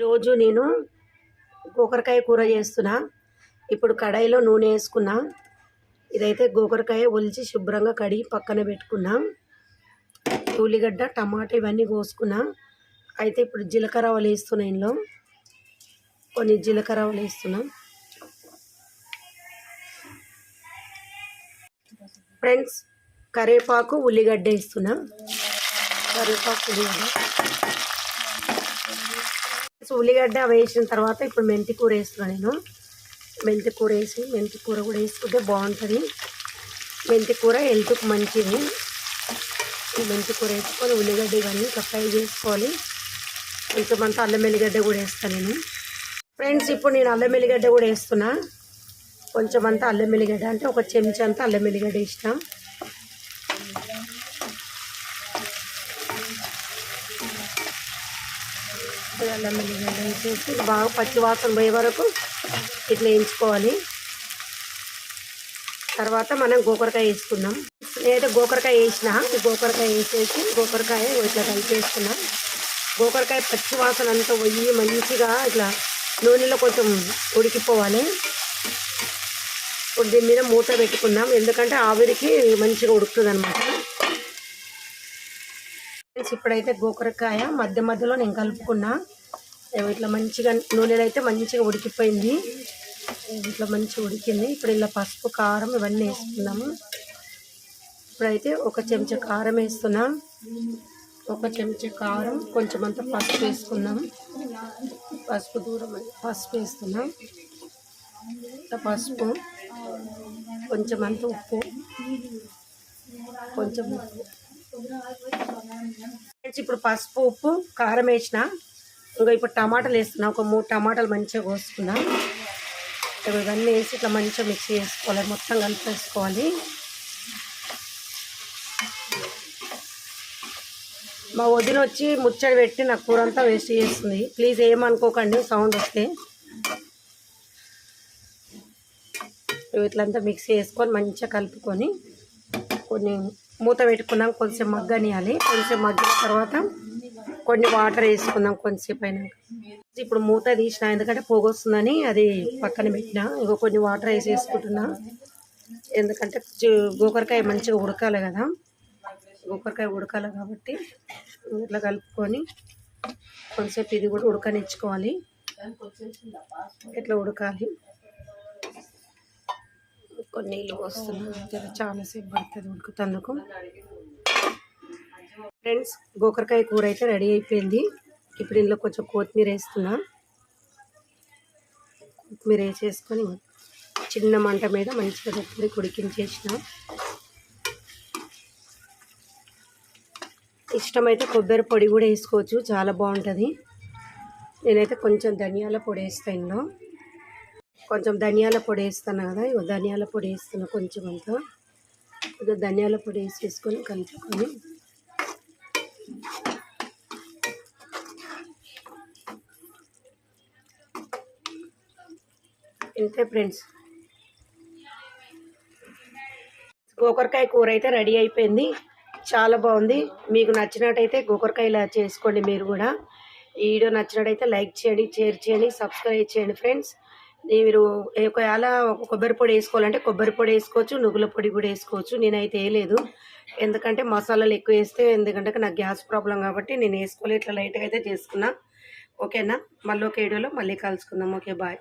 రోజు నేను గోకరకాయ కూర చేస్తున్నా. ఇప్పుడు కడాయిలో నూనె వేసుకున్నా. ఇదైతే గోకరకాయ ఒలిచి శుభ్రంగా కడిగి పక్కన పెట్టుకున్నా. ఉల్లిగడ్డ టమాటా ఇవన్నీ కోసుకున్నా. అయితే ఇప్పుడు జీలకర్ర ఆవాలు వేస్తున్నా ఇందులో. కొన్ని జీలకర్ర ఆవాలు వేస్తున్నా. ఫ్రెండ్స్ కరివేపాకు ఉల్లిగడ్డ వేస్తున్నా. కరివేపాకు ఉల్లిగడ్డ. సో ఉల్లిగడ్డ వేసిన తర్వాత ఇప్పుడు మెంతి కూర వేస్తున్నాను నేను. మెంతి కూర వేసి మెంతి కూర కూడా వేసుకుంటే బాగుంటుంది. మెంతి కూర హెల్త్కి మంచిది. మెంతి కూర వేసుకొని ఉల్లిగడ్డ ఇవన్నీ ఫ్రై చేసుకోవాలి. కొంచెం అంతా అల్లం వెల్లిగడ్డ కూడా వేస్తాను నేను. ఫ్రెండ్స్ ఇప్పుడు నేను అల్లం వెల్లిగడ్డ కూడా వేస్తున్నా. కొంచెం అంతా అల్లం వెల్లిగడ్డ అంటే ఒక చెంచా అంతా అల్లం వెల్లిగడ్డ ఇష్టం అల్లం వెల్లిగడ్డ వేసేసి బాగా పచ్చి వాసన పోయే వరకు ఇట్లా వేయించుకోవాలి. తర్వాత మనం గోకరకాయ వేసుకుందాం. నేనైతే గోకరకాయ వేసిన గోకరకాయ వేసేసి గోకరకాయ ఇట్లా కలిపేసుకున్నా గోకరకాయ పచ్చి వాసన అంతా పోయి మంచిగా ఇట్లా నూనెలో కొంచెం ఉడికిపోవాలి. ఇప్పుడు దీని మీద మూత పెట్టుకుందాం. ఎందుకంటే ఆవిరికి మంచిగా ఉడుకుతుంది అనమాట ఇప్పుడైతే గోకరకాయ మధ్య మధ్యలో నేను కలుపుకున్నా. ఇట్లా మంచిగా నూనెలో అయితే మంచిగా ఉడికిపోయింది. ఇట్లా మంచిగా ఉడికింది. ఇప్పుడు ఇలా పసుపు కారం ఇవన్నీ వేసుకున్నాము ఇప్పుడైతే ఒక చెంచా కారం వేస్తున్నా. ఒక చెంచా కారం కొంచెం అంత పసుపు వేసుకున్నాం పసుపు దూరం పసుపు వేస్తున్నాం. పసుపు కొంచెం అంత ఉప్పు కొంచెం ఉప్పు. ఇప్పుడు పసుపు ఉప్పు కారం వేసిన. ఇంకా ఇప్పుడు టమాటాలు వేస్తున్నా. ఒక మూడు టమాటాలు మంచిగా కోసుకున్నా. ఇవన్నీ వేసి ఇట్లా మంచిగా మిక్స్ చేసుకోవాలి. మొత్తం కలిపేసుకోవాలి. మా వదిన వచ్చి ముచ్చడి పెట్టి నాకు కూర అంతా వేస్ట్ చేస్తుంది. ప్లీజ్ ఏమనుకోకండి సౌండ్ వస్తే. ఇట్లంతా మిక్స్ చేసుకొని మంచిగా కలుపుకొని కొన్ని మూత పెట్టుకున్నాం కొంచెం మగ్గనియాలి. కొంచెం మగ్గిన తర్వాత కొన్ని వాటర్ వేసుకుందాం కొంచెంసేపు అయినాక. ఇప్పుడు మూత తీసిన ఎందుకంటే పోగొస్తుందని అది పక్కన పెట్టిన. ఇంకో కొన్ని వాటర్ వేసి వేసుకుంటున్నా. ఎందుకంటే గోకరకాయ మంచిగా ఉడకాలి కదా. గోకరకాయ ఉడకాలి కాబట్టి ఇట్లా కలుపుకొని కొంచెంసేపు ఇది కూడా ఉడకనిచ్చుకోవాలి. ఇట్లా ఉడకాలి? కొన్ని నీళ్ళు పోస్తున్నా. చాలాసేపు పడుతుంది ఉడుకుతందుకు ఫ్రెండ్స్ గోకరకాయ కూర అయితే రెడీ అయిపోయింది. ఇప్పుడు ఇందులో కొంచెం కొత్తిమీర వేస్తున్నా. కొత్తిమీర వేసేసుకొని చిన్న మంట మీద మంచిగా దగ్గర ఉడికించేసిన ఇష్టమైతే కొబ్బరి పొడి కూడా వేసుకోవచ్చు. చాలా బాగుంటుంది. నేనైతే కొంచెం ధనియాల పొడి వేస్తాను ఇందులో. కొంచెం ధనియాల పొడి వేస్తాను కదా ఇగో ధనియాల పొడి వేస్తున్నా కొంచెం అంతా. కొద్దిగా ధనియాల పొడి వేసేసుకొని కలుపుకొని. ఇంతే ఫ్రెండ్స్. గోకరకాయ కూర అయితే రెడీ అయిపోయింది. చాలా బాగుంది. మీకు నచ్చినట్టయితే గోకరకాయలా చేసుకోండి మీరు కూడా. ఈ వీడియో నచ్చినట్టయితే లైక్ చేయండి షేర్ చేయండి సబ్స్క్రైబ్ చేయండి ఫ్రెండ్స్. మీరు ఒకవేళ కొబ్బరి పొడి వేసుకోవాలంటే కొబ్బరి పొడి వేసుకోవచ్చు నువ్వుల పొడి కూడా వేసుకోవచ్చు. నేనైతే వేయలేదు. ఎందుకంటే మసాలాలు ఎక్కువ వేస్తే ఎందుకంటే నాకు గ్యాస్ ప్రాబ్లం కాబట్టి నేను వేసుకోలే ఇట్లా లైట్గా అయితే చేసుకున్నా. ఓకేనా? మళ్ళీ ఒక వీడియోలో మళ్ళీ కలుసుకుందాం. Okay bye.